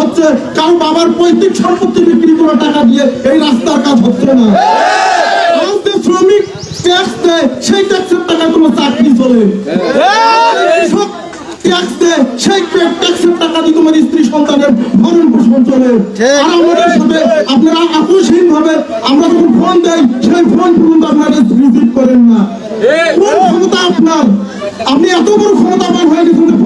হচ্ছে, কারণ বাবার পৈতৃক সম্পত্তি বিক্রি করে টাকা দিয়ে এই রাস্তার কাজ হচ্ছে না। শ্রমিক ট্যাক্স দেয়, সেই ট্যাক্সের টাকা কোনো চাকরি চলে। দেয় দিয়ে তোমার স্ত্রী সন্তানের ভরণ পোষণ চলে। আর আমাদের সাথে আপনারা আকস্মিক আমরা যখন ফোন দেই, সেই ফোন পর্যন্ত আপনারা রিসিভ করেন না। কোন ক্ষমতা আপনার? আপনি এত বড় ক্ষমতাবান হয়ে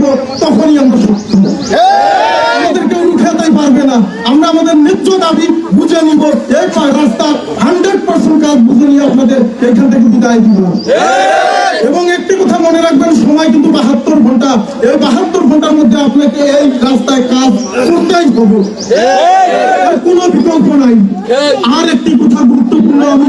থাকব তখনই আমরা শক্তি আমাদের কেউ উঠাতেই পারবে না। আমরা আমাদের ন্যায্য দাবি বুঝে নিব। এই রাস্তার হান্ড্রেড পার্সেন্ট কাজ বুঝে নিয়ে আপনাদের এখান থেকে বিদায় দিব এবং একটি কথা মনে রাখবেন, সময় কিন্তু বাহাত্তর ঘণ্টা। এই বাহাত্তর ঘণ্টার মধ্যে আপনাকে এই রাস্তায় কাজ করতেই হবে। কোনো বিকল্প নাই। আর একটি কথা গুরুত্বপূর্ণ আমি